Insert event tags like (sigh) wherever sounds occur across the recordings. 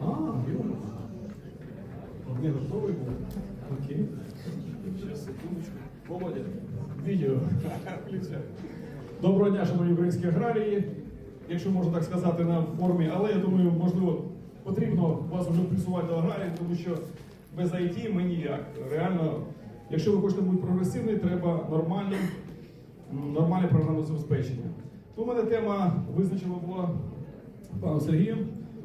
А, ё-моё. Не готовий був. Окей. Сейчас, секундочку. Володя, відео. Включай. Доброго дня, шановні українські аграрії. Якщо можна так сказати, на формі, але я думаю, можливо, потрібно вас вже плюсувати до аграріїв, тому що без IT ми ніяк. Реально, якщо ви хочете бути прогресивним, треба нормальним, нормальне програмне забезпечення. У мене тема визначена була паном Сергієм.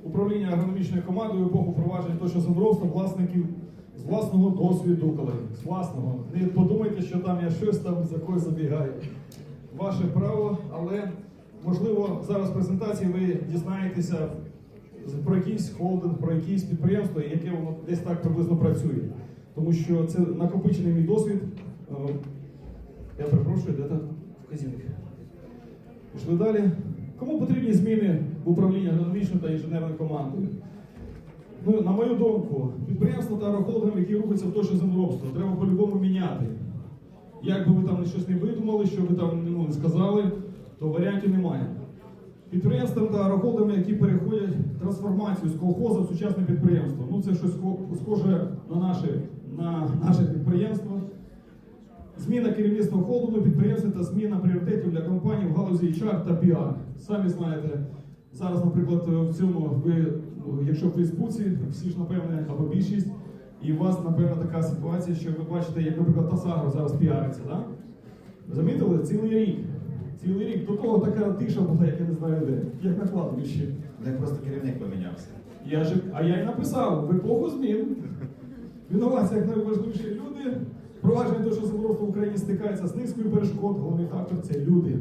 Управління агрономічною командою епоху впровадження точно землеробства власників з власного досвіду, колеги. З власного. Не подумайте, що там я щось там за когось забігаю. Ваше право, але можливо зараз в презентації ви дізнаєтеся про якийсь холдинг, про якесь підприємство, яке воно десь так приблизно працює. Тому що це накопичений мій досвід. Е, Я перепрошую, де там вказівник? Пішли далі. Кому потрібні зміни в управлінні та інженерною командою? Ну, на мою думку, підприємства та агрохолдингам, які рухаються в точне землеробство, треба по-любому міняти. Як би ви там щось не видумали, що ви там ну, не сказали, то варіантів немає. Підприємствам та агрохолдингам, які переходять трансформацію з колхозу в сучасне підприємство. Ну це щось схоже на наше, на наше підприємство. Зміна керівництва холдингу підприємства та зміна пріоритетів для компаній в галузі HR та PR. Самі знаєте, зараз, наприклад, в цьому ви, ну, якщо в Фейсбуці, всі ж напевне, або більшість, і у вас, напевно, така ситуація, що ви бачите, як, наприклад, Тасагро зараз піариться, да? Замітили? Цілий рік. Цілий рік. До того така тиша була, як я не знаю де, як на кладовищі. Не просто керівник помінявся. Я ж, а я й написав в епоху змін. Винуватці як найважливіші люди. Провадження того, що землеробство в Україні стикається з низкою перешкод. Головний фактор це люди.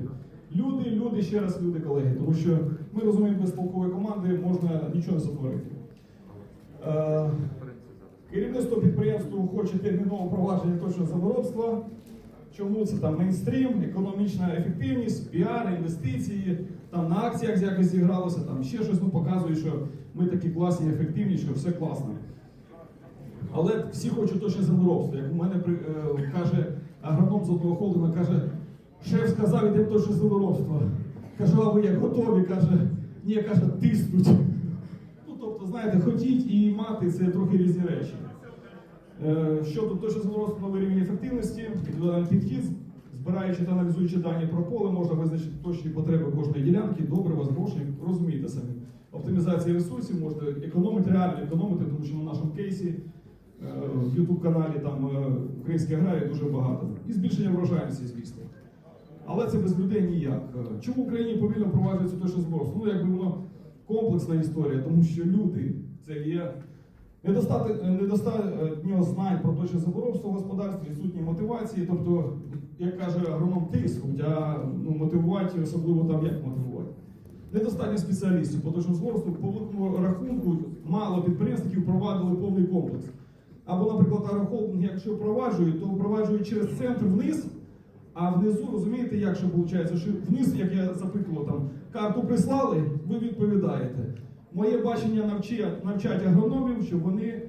Люди, люди, ще раз люди, колеги. Тому що ми розуміємо, без полкової команди можна нічого не сотворити. Е, керівництво підприємства хоче термінове провадження точного землеробства. Чому це там мейнстрім, економічна ефективність, піар, інвестиції, там на акціях якось зігралося, там ще щось ну, показує, що ми такі класні, ефективні, що все класно. Але всі хочуть точне землеробство. Як у мене е, каже агроном з одного холдинга, каже, шеф сказав, йдемо точне землеробство. Кажу, а ви як готові? Каже, ні, каже, тиснуть. Ну, тобто, знаєте, хотіть і мати це трохи різні речі. Е, Щодо точно новий рівень ефективності, індивідуальний підхід, збираючи та аналізуючи дані про поле, можна визначити точні потреби кожної ділянки, добре грошей, розумієте самі. Оптимізація ресурсів можна економити, реально економити, тому що на нашому кейсі е, в YouTube каналі там е, українські аграрії дуже багато. І збільшення врожайності, звісно. Але це без людей ніяк. Е, Чому в Україні повільно впроваджується точно зброс? Ну, якби воно комплексна історія, тому що люди це є недостатньо, недостатньо знань про точне заборобство в господарстві, відсутні мотивації. Тобто, як каже агроном, тиснуть, а ну, мотивувати, особливо там як мотивувати. Недостатньо спеціалістів по точному зборству, по великому рахунку, мало підприємств, впровадили повний комплекс. Або, наприклад, агрохолдинг, якщо впроваджують, то впроваджують через центр вниз, а внизу, розумієте, як що виходить, що вниз, як я запитував, там карту прислали, ви відповідаєте. Моє бачення навчать, навчать агрономів, щоб вони,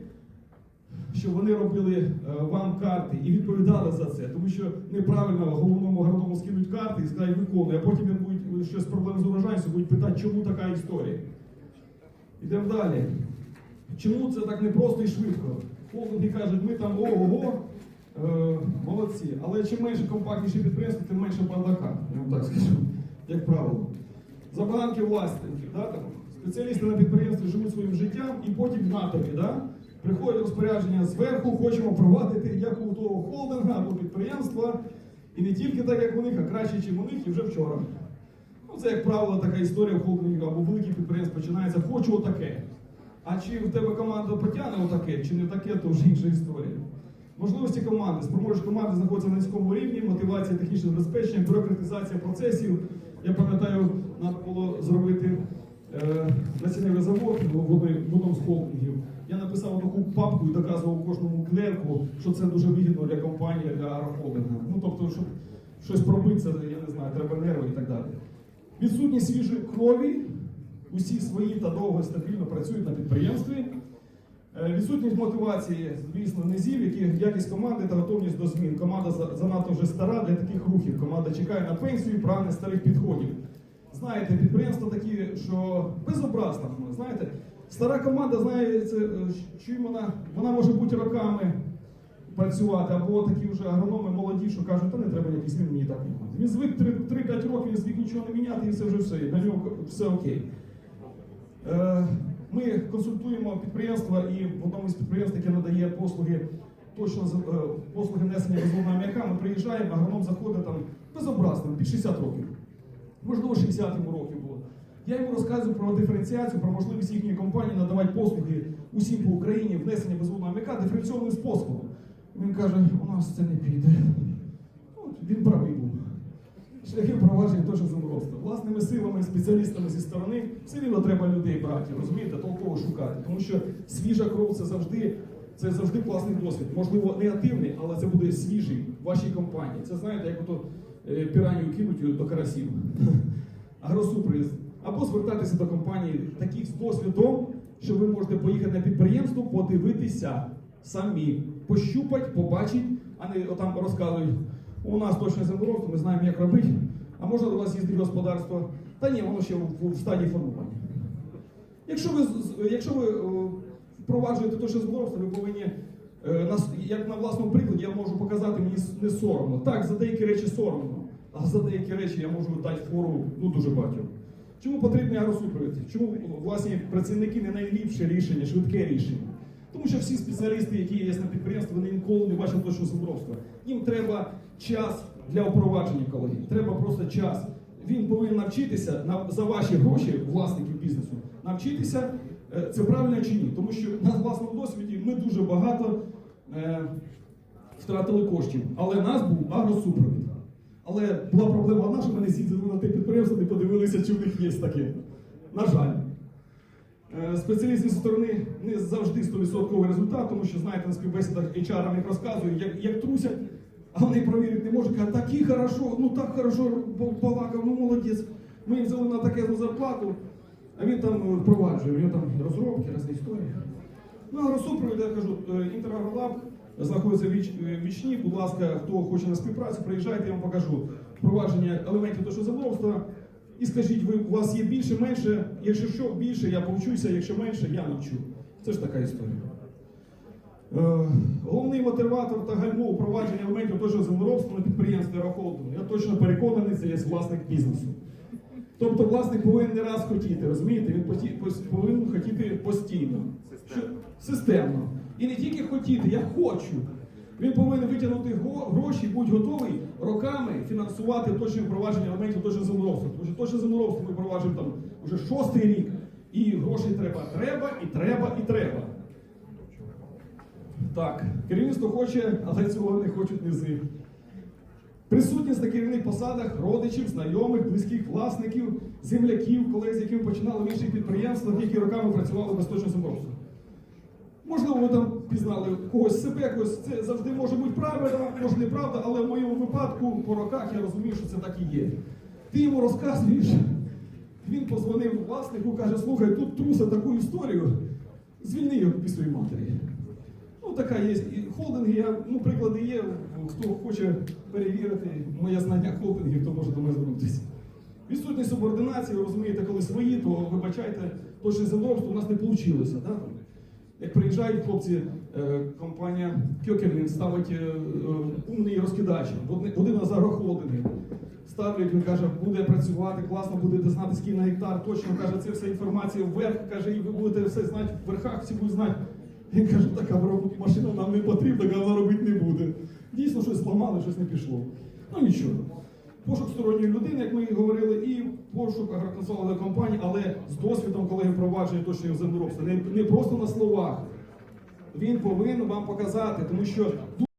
щоб вони робили е, вам карти і відповідали за це. Тому що неправильно головному агроному скинуть карти і скажуть виконуй, а потім будуть щось проблем з урожайністю, будуть питати, чому така історія. Йдемо далі. Чому це так непросто і швидко? Холдинги кажуть, ми там ого-го, е, молодці. Але чим менше компактніші підприємства, тим менше бардака, я вам так скажу, як правило. Забаганки власників, да, там, спеціалісти на підприємстві живуть своїм життям і потім в натові, да, приходять розпорядження зверху, хочемо провадити як у того холдинга або підприємства. І не тільки так, як у них, а краще, ніж у них, і вже вчора. Ну, це, як правило, така історія в холдингів або великих підприємств починається хочу отаке. А чи в тебе команда потягне отаке, чи не таке, то вже інша історія. Можливості команди. Спроможність команди знаходиться на низькому рівні, мотивація, технічне забезпечення, бюрократизація процесів. Я пам'ятаю, треба було зробити е, насінневий завод в одному з холдингів. Я написав таку папку і доказував кожному клерку, що це дуже вигідно для компанії, для агрохолдинга. Ну тобто, щоб щось пробитися, я не знаю, треба нерви і так далі. Відсутність свіжої крові, усі свої та довго стабільно працюють на підприємстві. Е, Відсутність мотивації, звісно, низів, які якість команди та готовність до змін. Команда за- занадто вже стара для таких рухів. Команда чекає на пенсію і прагне старих підходів. Знаєте, підприємства такі, що безобразно, знаєте, Стара команда знає, це, е, чим вона, вона може бути роками працювати, або такі вже агрономи молоді, що кажуть, та не треба якісь змін, мені так немає. Він звик 3-5 років, він звик нічого не міняти, і це вже все, на нього все окей. Ми консультуємо підприємства і в одному із підприємств, яке надає послуги, точно е, послуги внесення розводного м'яка, ми приїжджаємо, агроном заходить там безобразним, під 60 років. Можливо, 60 йому років було. Я йому розказую про диференціацію, про можливість їхньої компанії надавати послуги усім по Україні, внесення безводного м'яка диференційним способом. Він каже, у нас це не піде. От, він правий був. Шляхи впровадження теж землеробства. Власними силами, спеціалістами зі сторони, все рівно треба людей брати, розумієте, толково шукати. Тому що свіжа кров це завжди, це завжди класний досвід. Можливо, негативний, але це буде свіжий в вашій компанії. Це знаєте, як ото е, піранію кинуть до карасів. (laughs) Агросуприз. Або звертатися до компанії таких з досвідом, що ви можете поїхати на підприємство, подивитися самі, пощупати, побачити, а не отам розказують. У нас точно землеробство, ми знаємо, як робити. А можна до вас їздити в господарство? Та ні, воно ще в, в стадії формування. Якщо ви, якщо ви е, впроваджуєте точне землеробство, ви повинні, е, як на власному прикладі, я можу показати, мені не соромно. Так, за деякі речі соромно, а за деякі речі я можу дати фору ну, дуже багатьом. Чому потрібний агросупровід? Чому власні працівники не найліпше рішення, швидке рішення? Тому що всі спеціалісти, які є на підприємстві, вони ніколи не бачили точного землеробства. Їм треба час для впровадження колеги. Треба просто час. Він повинен навчитися на, за ваші гроші, власників бізнесу, навчитися е, це правильно чи ні. Тому що на власному досвіді ми дуже багато е, втратили коштів. Але нас був агросупровід. Але була проблема одна, що ми не з'їздили на те підприємство, не подивилися, чи в них є таке. На жаль. Е, Спеціаліст зі сторони не завжди 100% результат, тому що знаєте, на співбесідах HR їх розказують, як, як трусять, а вони провірити не можуть, кажуть, такі хорошо, ну так хорошо балакав, ну молодець. Ми їм взяли на таке зарплату, а він там е, впроваджує, у нього там розробки, різні історії. Ну, агросупровід, я кажу, е, знаходиться в Віч- Вічні. Будь ласка, хто хоче на співпрацю, приїжджайте, я вам покажу впровадження елементів того землеробства. І скажіть, ви, у вас є більше, менше, якщо що більше, я повчуся, якщо менше, я навчу. Це ж така історія. Е, Головний мотиватор та гальмо впровадження елементів того землеробства на підприємстві Рахолдингу. Я точно переконаний, це є власник бізнесу. Тобто власник повинен не раз хотіти, розумієте? Він поті- повинен хотіти постійно. Що- Системно. І не тільки хотіти, я хочу. Він повинен витягнути гроші, будь готовий роками фінансувати точне впровадження елементів точного землеробства. Тому що точне землеробство ми впроваджуємо там вже шостий рік. І грошей треба, треба, і треба, і треба. Так, керівництво хоче, але цього не хочуть низи. Присутність на керівних посадах родичів, знайомих, близьких власників, земляків, колег, з якими починали в інших підприємствах, які роками працювали без точного землеробства. Можливо, ви там пізнали когось себе, когось це завжди може бути правильно, може неправда, але в моєму випадку по роках я розумію, що це так і є. Ти йому розказуєш, він позвонив власнику, каже, слухай, тут труса таку історію, звільни його своєї матері. Ну, така є і холдинги, я, ну, приклади є. Хто хоче перевірити моє знання холдингів, то може до мене звернутися. Відсутність субординації, ви розумієте, коли свої, то вибачайте, точне землеробство у нас не вийшло. Да? Як приїжджають хлопці, е, компанія Кьокерлін ставить е, е, умний розкидач, один агрохолдингів. Ставлять, він каже, буде працювати, класно будете знати, скільки на гектар, точно каже, це вся інформація вверх, каже, і ви будете все знати в верхах, всі будуть знати. Він каже, така машина нам не потрібна, вона робити не буде. Дійсно, щось зламали, щось не пішло. Ну нічого. Пошук сторонньої людини, як ми і говорили, і пошук агроконсолідної компанії, але з досвідом, коли впровадження точно землеробства. Не, не просто на словах. Він повинен вам показати, тому що